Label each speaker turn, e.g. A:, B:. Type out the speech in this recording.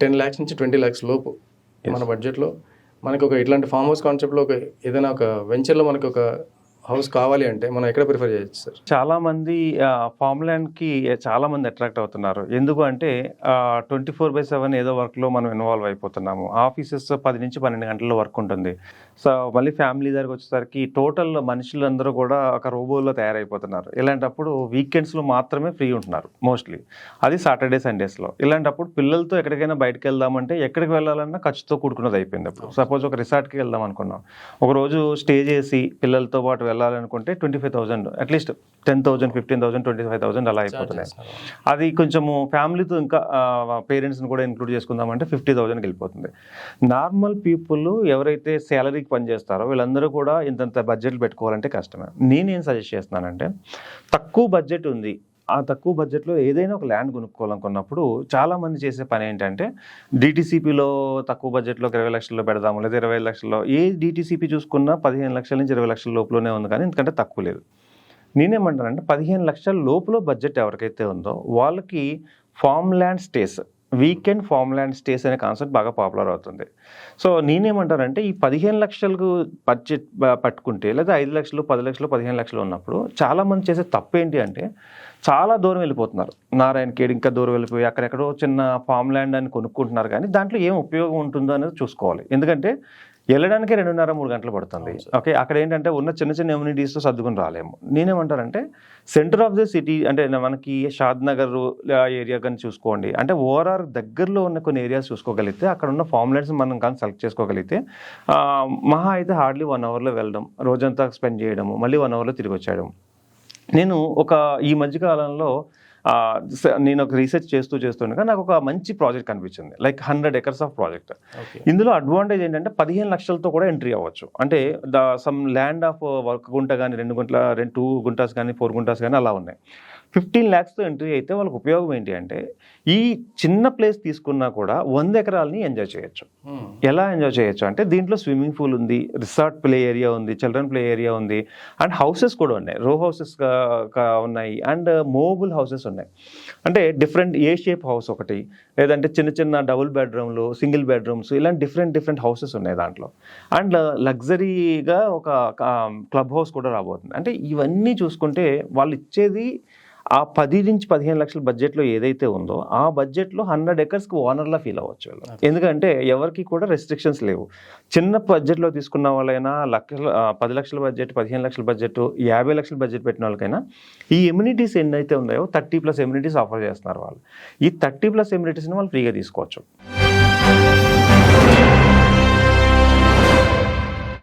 A: Ten lakhs నుంచి twenty lakhs లోపు మన బడ్జెట్లో మనకి ఒక ఇట్లాంటి ఫామ్ హౌస్ కాన్సెప్ట్లో ఒక ఏదైనా ఒక వెంచర్లో మనకి ఒక హౌస్ కావాలి అంటే మనం ఎక్కడ ప్రిఫర్ చేయొచ్చు సార్?
B: చాలా మంది ఫామ్ ల్యాండ్కి చాలా మంది అట్రాక్ట్ అవుతున్నారు. ఎందుకు అంటే ట్వంటీ ఫోర్ బై సెవెన్ ఏదో వర్క్లో మనం ఇన్వాల్వ్ అయిపోతున్నాము. ఆఫీసెస్ పది నుంచి పన్నెండు గంటల వర్క్ ఉంటుంది. సో మళ్ళీ ఫ్యామిలీ దగ్గరకు వచ్చేసరికి టోటల్ మనుషులందరూ కూడా ఒక రోబోలో తయారైపోతున్నారు. ఇలాంటప్పుడు వీకెండ్స్లో మాత్రమే ఫ్రీ ఉంటున్నారు మోస్ట్లీ. అది సాటర్డే సండేస్లో. ఇలాంటప్పుడు పిల్లలతో ఎక్కడికైనా బయటకు వెళ్దామంటే ఎక్కడికి వెళ్ళాలన్నా ఖర్చుతో కూడుకున్నది అయిపోయింది అప్పుడు. సపోజ్ ఒక రిసార్ట్కి వెళ్దాం అనుకున్నాం. ఒక రోజు స్టే చేసి పిల్లలతో పాటు వెళ్ళాలనుకుంటే twenty five thousand at least ten thousand fifteen thousand twenty five thousand అలా అయిపోతున్నాయి. అది కొంచెము ఫ్యామిలీతో ఇంకా పేరెంట్స్ని కూడా ఇంక్లూడ్ చేసుకుందామంటే ఫిఫ్టీ థౌసండ్కి వెళ్ళిపోతుంది. నార్మల్ పీపుల్ ఎవరైతే శాలరీకి పనిచేస్తారో వీళ్ళందరూ కూడా ఇంతంత బడ్జెట్లు పెట్టుకోవాలంటే కష్టమే. నేనేం సజెస్ట్ చేస్తున్నానంటే తక్కువ బడ్జెట్ ఉంది ఆ తక్కువ బడ్జెట్లో ఏదైనా ఒక ల్యాండ్ కొనుక్కోవాలనుకున్నప్పుడు చాలామంది చేసే పని ఏంటంటే డిటీసీపీలో తక్కువ బడ్జెట్లో ఇరవై లక్షల్లో పెడదాము లేదా ఇరవై లక్షల్లో. ఏ డిటీసీపీ చూసుకున్నా పదిహేను లక్షల నుంచి ఇరవై లక్షల లోపలనే ఉంది కానీ ఎందుకంటే తక్కువ లేదు. నేనేమంటానంటే పదిహేను లక్షల లోపల బడ్జెట్ ఎవరికైతే ఉందో వాళ్ళకి farm land stays weekend farm land stays అనే కాన్సెప్ట్ బాగా పాపులర్ అవుతుంది. సో నేనేమంటానంటే ఈ పదిహేను లక్షలకు బడ్జెట్ పట్టుకుంటే లేదా ఐదు లక్షలు పది లక్షలు పదిహేను లక్షలు ఉన్నప్పుడు చాలామంది చేసే తప్పు ఏంటి అంటే చాలా దూరం వెళ్ళిపోతున్నారు. నారాయణఖేడ్ ఇంకా దూరం వెళ్ళిపోయి అక్కడెక్కడో చిన్న ఫామ్ ల్యాండ్ అని కొనుక్కుంటున్నారు కానీ దాంట్లో ఏం ఉపయోగం ఉంటుందో అనేది చూసుకోవాలి. ఎందుకంటే వెళ్ళడానికి రెండున్నర మూడు గంటలు పడుతుంది. ఓకే అక్కడ ఏంటంటే ఉన్న చిన్న చిన్న ఎమ్యూనిటీస్తో సర్దుకుని రాలేము. నేనేమంటానంటే సెంటర్ ఆఫ్ ది సిటీ అంటే మనకి షాద్ నగర్ ఏరియా కానీ చూసుకోండి. అంటే ఓవరాల్ దగ్గరలో ఉన్న కొన్ని ఏరియాస్ చూసుకోగలిగితే అక్కడ ఉన్న ఫామ్ ల్యాండ్స్ మనం కానీ సెలెక్ట్ చేసుకోగలిగితే మహా అయితే హార్డ్లీ వన్ అవర్లో వెళ్ళడం రోజంతా స్పెండ్ చేయడము మళ్ళీ వన్ అవర్లో తిరిగి వచ్చేయడం నేను ఒక ఈ మధ్యకాలంలో నేను ఒక రీసెర్చ్ చేస్తూ చేస్తుండగా నాకు ఒక మంచి ప్రాజెక్ట్ కనిపించింది. Like hundred acres of project ఇందులో అడ్వాంటేజ్ ఏంటంటే పదిహేను లక్షలతో కూడా ఎంట్రీ అవ్వచ్చు. అంటే ద సమ్ ల్యాండ్ ఆఫ్ ఒక గుంట కానీ రెండు గుంటల రెండు టూ గుంటాస్ కానీ ఫోర్ గుంటాస్ కానీ అలా ఉన్నాయి. ఫిఫ్టీన్ ల్యాక్స్తో ఎంట్రీ అయితే వాళ్ళకి ఉపయోగం ఏంటి అంటే ఈ చిన్న ప్లేస్ తీసుకున్నా కూడా వంద ఎకరాలని ఎంజాయ్ చేయొచ్చు. ఎలా ఎంజాయ్ చేయొచ్చు అంటే దీంట్లో స్విమ్మింగ్ పూల్ ఉంది రిసార్ట్ ప్లే ఏరియా ఉంది చిల్డ్రన్ ప్లే ఏరియా ఉంది అండ్ హౌసెస్ కూడా ఉన్నాయి. రో హౌసెస్ ఉన్నాయి అండ్ మూవబుల్ హౌసెస్ ఉన్నాయి. అంటే డిఫరెంట్ ఏ షేప్ హౌస్ ఒకటి లేదంటే చిన్న చిన్న డబుల్ బెడ్రూమ్లు సింగిల్ బెడ్రూమ్స్ ఇలాంటి డిఫరెంట్ డిఫరెంట్ హౌసెస్ ఉన్నాయి దాంట్లో. అండ్ లగ్జరీగా ఒక క్లబ్ హౌస్ కూడా రాబోతుంది. అంటే ఇవన్నీ చూసుకుంటే వాళ్ళు ఇచ్చేది ఆ పది నుంచి పదిహేను లక్షల బడ్జెట్లో ఏదైతే ఉందో ఆ బడ్జెట్లో హండ్రెడ్ ఎకర్స్కి ఓనర్లా ఫీల్ అవ్వచ్చు వీళ్ళు. ఎందుకంటే ఎవరికి కూడా రెస్ట్రిక్షన్స్ లేవు. చిన్న బడ్జెట్లో తీసుకున్న వాళ్ళైనా లక్షల పది లక్షల బడ్జెట్ పదిహేను లక్షల బడ్జెట్ యాభై లక్షల బడ్జెట్ పెట్టిన వాళ్ళకైనా ఈ ఎమ్యూనిటీస్ ఎన్నైతే ఉన్నాయో థర్టీ ప్లస్ ఎమ్యూనిటీస్ ఆఫర్ చేస్తున్నారు వాళ్ళు. ఈ థర్టీ ప్లస్ ఎమ్యూనిటీస్ని వాళ్ళు ఫ్రీగా తీసుకోవచ్చు.